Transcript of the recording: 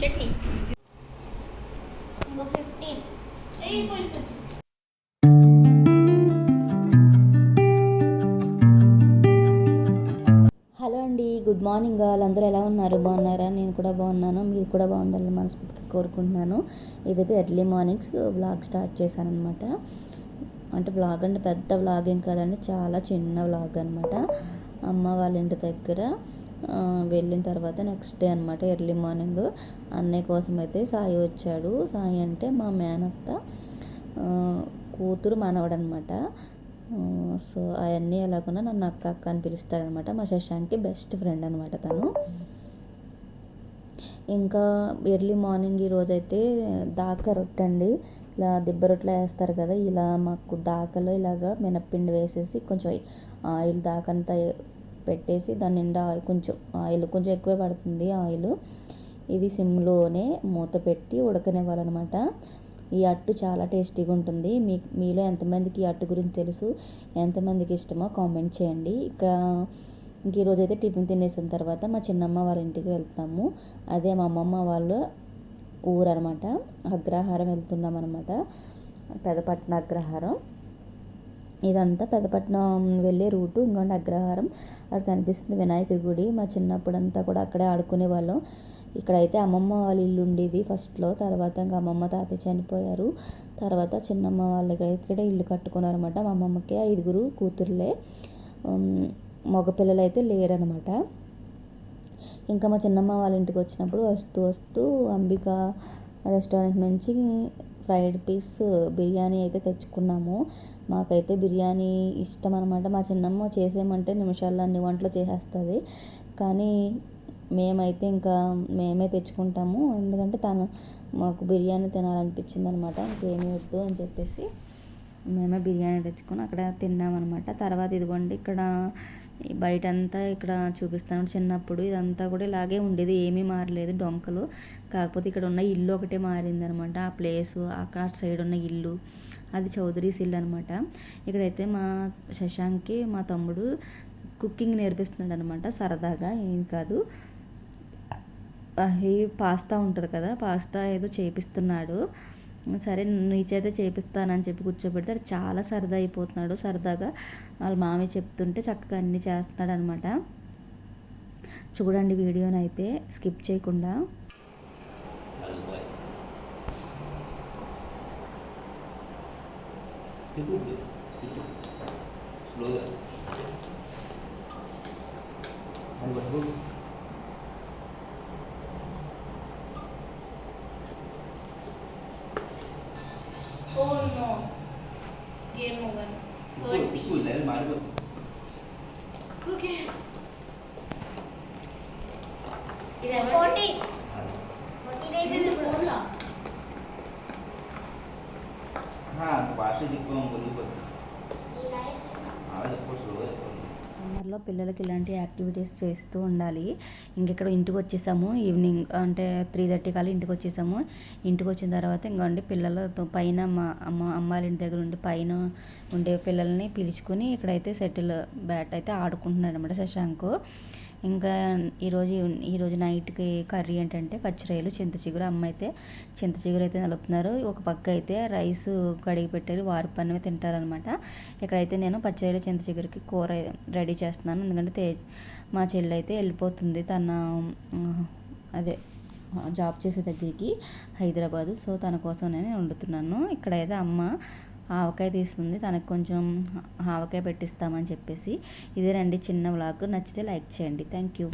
Chutney hello అండి good morning వాళ్ళందరూ ఎలా ఉన్నారు? బాగున్నారా? నేను కూడా బాగున్నాను. మీరు కూడా బాగుండాలని మనస్ఫూర్తిగా కోరుకుంటున్నాను. ఇదైతే ఎర్లీ మార్నింగ్స్ వ్లాగ్ స్టార్ట్ చేశాను అనమాట అంటే వ్లాగ్ అంటే పెద్ద వ్లాగ్ ఏం కాదండి చాలా చిన్న వ్లాగ్ అనమాట అమ్మ వాళ్ళ ఇంటి దగ్గర. వెళ్ళిన తర్వాత నెక్స్ట్ డే అనమాట ఎర్లీ మార్నింగ్ అన్నయ్య కోసం అయితే సాయి వచ్చాడు. సాయి అంటే మా మేనత్త కూతురు మనవడనమాట సో అవన్నీ ఎలాగున్నా నన్ను అక్క అక్క అని పిలుస్తారనమాట మా శశాంక్కి బెస్ట్ ఫ్రెండ్ అనమాట తను. ఇంకా ఎర్లీ మార్నింగ్ ఈరోజైతే దాకా దాక రొట్టె అండి ఇలా దిబ్బ రొట్టెలు వేస్తారు కదా ఇలా మాకు దాకలో ఇలాగా మినప్పిండి వేసేసి కొంచెం ఆయిల్ దాకంతా పెట్టేసి దాని నిండా ఆయిల్ కొంచెం ఆయిల్ కొంచెం ఎక్కువే పడుతుంది ఆయిల్. ఇది సిమ్లోనే మూత పెట్టి ఉడకనివ్వాలన్నమాట. ఈ అట్టు చాలా టేస్టీగా ఉంటుంది. మీ మీలో ఎంతమందికి ఈ అట్టు గురించి తెలుసు ఎంతమందికి ఇష్టమో కామెంట్ చేయండి. ఇక్కడ ఇంక ఈరోజు అయితే టిఫిన్ తినేసిన తర్వాత మా చిన్నమ్మ వాళ్ళ ఇంటికి వెళ్తాము. అదే మా అమ్మమ్మ వాళ్ళ ఊరు అనమాట అగ్రహారం వెళ్తున్నాం అనమాట పెదపట్న అగ్రహారం. ఇదంతా పెద్దపట్నం వెళ్ళే రూటు. ఇంకోటి అగ్రహారం. అక్కడ కనిపిస్తుంది వినాయకుడి గుడి. మా చిన్నప్పుడంతా కూడా అక్కడే ఆడుకునే వాళ్ళం. ఇక్కడైతే అమ్మమ్మ వాళ్ళ ఇల్లు ఉండేది ఫస్ట్లో తర్వాత ఇంకా అమ్మమ్మ తాతయ్య చనిపోయారు. తర్వాత చిన్నమ్మ వాళ్ళ ఇక్కడ ఇల్లు కట్టుకున్నారనమాట మా అమ్మమ్మకి ఐదుగురు కూతురులే. మగపిల్లలు అయితే లేరనమాట ఇంకా మా చిన్నమ్మ వాళ్ళ ఇంటికి వచ్చినప్పుడు వస్తూ వస్తూ అంబిక రెస్టారెంట్ నుంచి ఫ్రైడ్ పీస్ బిర్యానీ అయితే తెచ్చుకున్నాము. మాకైతే బిర్యానీ ఇష్టం అనమాట మా చిన్నమ్మ చేసేయమంటే నిమిషాల్లో అన్ని వంటలు చేసేస్తుంది. కానీ మేమైతే ఇంకా మేమే తెచ్చుకుంటాము. ఎందుకంటే తను మాకు బిర్యానీ తినాలనిపించింది అనమాట ఇంకేమీ వద్దు అని చెప్పేసి మేమే బిర్యానీ తెచ్చుకొని అక్కడ తిన్నామన్నమాట తర్వాత ఇదిగోండి ఇక్కడ బయటంతా ఇక్కడ చూపిస్తాను. చిన్నప్పుడు ఇదంతా కూడా ఇలాగే ఉండేది. ఏమీ మారలేదు డొంకలు. కాకపోతే ఇక్కడ ఉన్న ఇల్లు ఒకటే మారింది అనమాట ఆ ప్లేసు అక్కడ సైడ్ ఉన్న ఇల్లు అది చౌదరీస్ ఇల్లు అనమాట. ఇక్కడైతే మా శశాంక్కి మా తమ్ముడు కుకింగ్ నేర్పిస్తున్నాడు అనమాట సరదాగా ఏం కాదు. పాస్తా ఉంటుంది కదా పాస్తా ఏదో చేపిస్తున్నాడు. సరే నీ చేత చేపిస్తానని చెప్పి కూర్చోబెడితే చాలా సరదా అయిపోతున్నాడు సరదాగా. వాళ్ళ మామి చెప్తుంటే చక్కగా అన్నీ చేస్తున్నాడు అనమాట చూడండి వీడియోని అయితే స్కిప్ చేయకుండా. స్లోగా. 얘 먹은 또, 또 더비 내일 말고 그게 Forty. Forty-eight. हाँ तो बात से जितना बोलूँ बोल हाँ तो कुछ लोग సమ్మర్లో పిల్లలకి ఇలాంటి యాక్టివిటీస్ చేస్తూ ఉండాలి. ఇంకెక్కడ ఇంటికి వచ్చేసాము. ఈవినింగ్ అంటే త్రీ థర్టీ కల్లా ఇంటికి వచ్చేసాము. ఇంటికి వచ్చిన తర్వాత ఇంకోండి పిల్లలతో పైన మా అమ్మ అమ్మాయిల ఇంటి దగ్గర ఉండి పైన ఉండే పిల్లల్ని పిలుచుకొని ఇక్కడైతే సెటిల్ బ్యాట్ అయితే ఆడుకుంటున్నాడు అనమాట శశాంక్. ఇంకా ఈరోజు ఈరోజు నైట్కి కర్రీ ఏంటంటే పచ్చిరాయలు చింత చిగురు అమ్మ అయితే చింత చిగురు అయితే నలుపుతున్నారు. ఒక పక్క అయితే రైస్ కడిగి పెట్టారు. వారి పన్నమే తింటారనమాట ఇక్కడైతే నేను పచ్చిరాయలు చింత చిగురికి కూర రెడీ చేస్తున్నాను. ఎందుకంటే తే మా చెల్లి అయితే వెళ్ళిపోతుంది. తన అదే జాబ్ చేసే దగ్గరికి హైదరాబాదు. సో తన కోసం నేను వండుతున్నాను. ఇక్కడైతే అమ్మ ఆవకాయ తీస్తుంది తనకు కొంచెం ఆవకాయ పెట్టిస్తామని చెప్పేసి ఇదేనండి చిన్న వ్లాగ్. నచ్చితే లైక్ చేయండి. Thank you